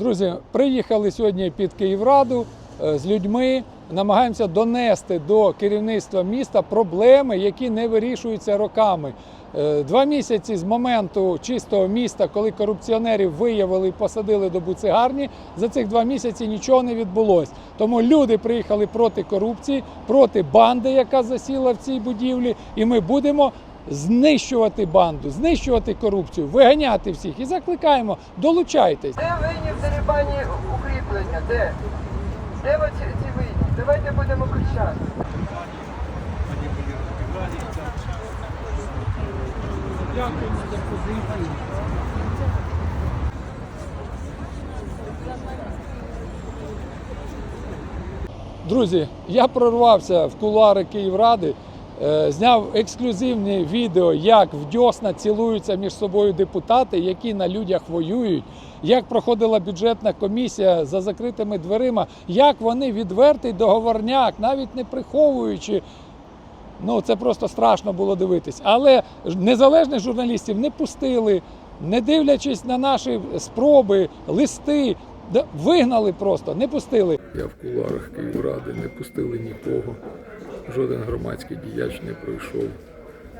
Друзі, приїхали сьогодні під Київраду е, з людьми. Намагаємося донести до керівництва міста проблеми, які не вирішуються роками. Е, Два місяці з моменту чистого міста, коли корупціонерів виявили і посадили до буцегарні, за цих два місяці нічого не відбулося. Тому люди приїхали проти корупції, проти банди, яка засіла в цій будівлі, і ми будемо знищувати банду, знищувати корупцію, виганяти всіх і закликаємо, долучайтесь. Де винні в дерибані укріплення? Де? Де ви ці, винні? Давайте будемо кричати. Друзі, я прорвався в кулуари Київради, зняв ексклюзивне відео, як в дьосна цілуються між собою депутати, які на людях воюють, як проходила бюджетна комісія за закритими дверима, як вони відвертий договорняк, навіть не приховуючи. Ну, це просто страшно було дивитись. Але незалежних журналістів не пустили, не дивлячись на наші спроби, листи, вигнали просто, не пустили. Я в кулуарах Київради не пустили нікого. Жоден громадський діяч не пройшов.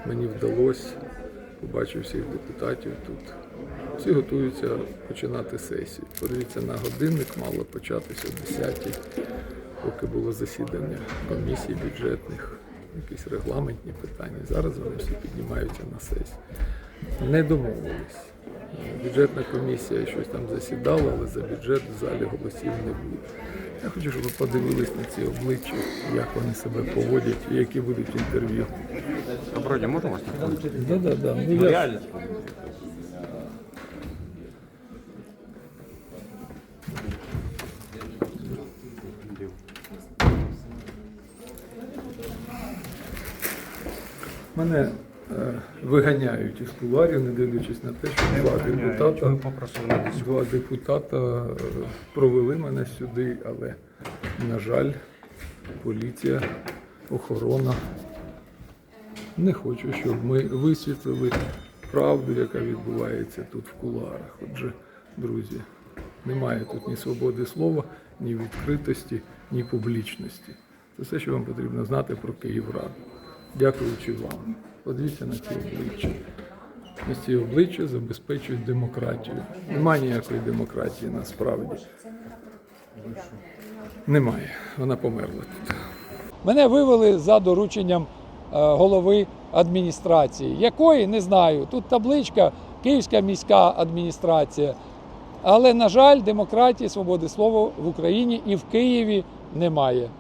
Мені вдалося, побачив всіх депутатів тут. Всі готуються починати сесію. Подивіться на годинник, мало початися о 10 поки було засідання комісій бюджетних, якісь регламентні питання. Зараз вони всі піднімаються на сесію. Не домовились. Бюджетна комісія щось там засідала, але за бюджет в залі голосів не буде. Я хочу, щоб ви подивились на ці обличчя, як вони себе поводять і які будуть інтерв'ю. Доброго дня, можна вас? Да, да, да. Ну, Ну, я... реально. Мене виганяють із кулуарів, не дивлячись на те, що два депутата, два депутата е, провели мене сюди, але, на жаль, поліція, охорона не хоче, щоб ми висвітлили правду, яка відбувається тут в кулуарах. Отже, друзі, немає тут ні свободи слова, ні відкритості, ні публічності. Це все, що вам потрібно знати про Київраду. Дякуючи вам. Подивіться на ці обличчя. Ось ці обличчя забезпечують демократію. Немає ніякої демократії насправді. Немає. Вона померла тут. Мене вивели за дорученням е, голови адміністрації. Якої не знаю. Тут табличка Київська міська адміністрація. Але, на жаль, демократії, свободи слова в Україні і в Києві немає.